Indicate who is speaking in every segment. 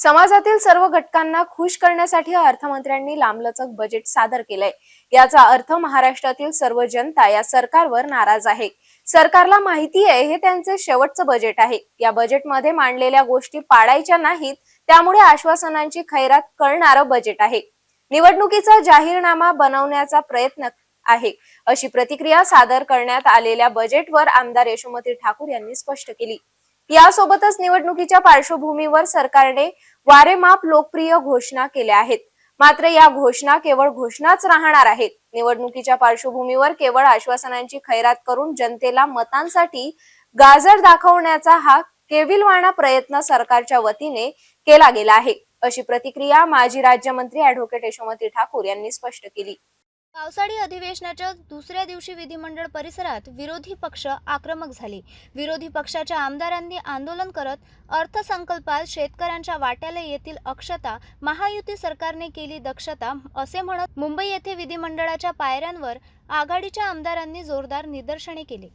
Speaker 1: समाजातील सर्व घटकांना खुश करण्यासाठी अर्थमंत्र्यांनी लांबलचक बजेट सादर केलंय. याचा अर्थ महाराष्ट्रातील सर्व जनता या सरकारवर नाराज आहे. सरकारला माहिती आहे हे त्यांचे शेवटचं बजेट आहे. या बजेटमध्ये मांडलेल्या गोष्टी पाडायच्या नाहीत त्यामुळे आश्वासनांची खैरात करणारं बजेट आहे. निवडणुकीचा जाहीरनामा बनवण्याचा प्रयत्न आहे. अशी प्रतिक्रिया सादर करण्यात आलेल्या बजेटवर आमदार यशोमती ठाकूर यांनी स्पष्ट केली. यासोबतच निवडणुकीच्या पार्श्वभूमीवर सरकारने वारेमाप लोकप्रिय घोषणा केल्या आहेत. मात्र या घोषणा केवळ घोषणाच राहणार आहेत. निवडणुकीच्या पार्श्वभूमीवर केवळ आश्वासनांची खैरात करून जनतेला मतांसाठी गाजर दाखवण्याचा हा केविलवाणा प्रयत्न सरकारच्या वतीने केला गेला आहे. अशी प्रतिक्रिया माजी राज्यमंत्री अॅडव्होकेट यशोमती ठाकूर यांनी स्पष्ट केली.
Speaker 2: पावसाळी अधिवेशनाच्या दुसऱ्या दिवशी विधिमंडळ परिसरात विरोधी पक्ष आक्रमक झाले. विरोधी पक्षाच्या आमदारांनी आंदोलन करत अर्थसंकल्पात शेतकऱ्यांच्या वाट्याला येथील अक्षता महायुती सरकारने केली दक्षता असे म्हणत मुंबई येथे विधिमंडळाच्या पायऱ्यांवर आघाडीच्या आमदारांनी जोरदार निदर्शने केली.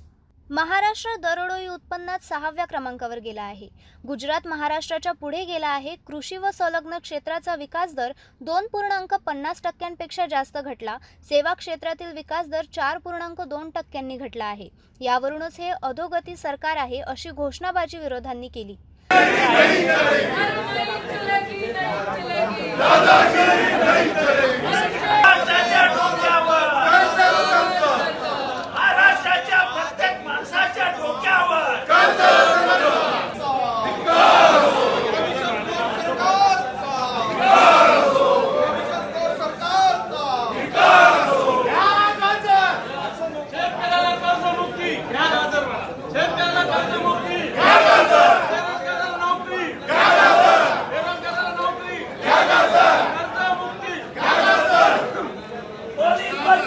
Speaker 2: महाराष्ट्र दरडोई उत्पन्नात सहाव्या क्रमांकावर गेला आहे. गुजरात महाराष्ट्राच्या पुढे गेला आहे. कृषी व संलग्न क्षेत्राचा विकास दर दोन पूर्णांक पन्नास टक्क्यांपेक्षा जास्त घटला. सेवा क्षेत्रातील विकास दर चार पूर्णांक दोन टक्क्यांनी घटला आहे. यावरूनच हे अधोगती सरकार आहे अशी घोषणाबाजी विरोधांनी केली.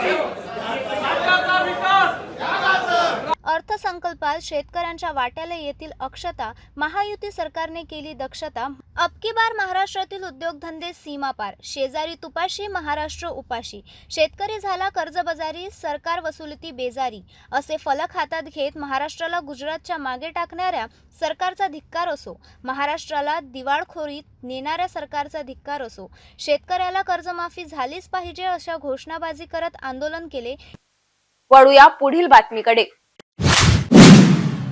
Speaker 3: Brasil!
Speaker 2: अर्थसंकल्पात शेतकऱ्यांच्या वाट्याला येतील अक्षता महायुती सरकारने केली दक्षता अबकी बार महाराष्ट्रातील उद्योगधंदे सीमापार शेजारी तुपाशी महाराष्ट्र उपाशी. शेतकरी झाला कर्जबाजारी सरकार वसुलती बेजारी. असे फलक हातात घेत महाराष्ट्राला गुजरातच्या मागे टाकणाऱ्या सरकारचा धिक्कार असो महाराष्ट्राला दिवाळखोरीत नेणाऱ्या सरकारचा धिक्कार असो. शेतकऱ्याला कर्जमाफी झालीच पाहिजे अशा घोषणाबाजी करत आंदोलन केले.
Speaker 1: वळूया पुढील बातमीकडे.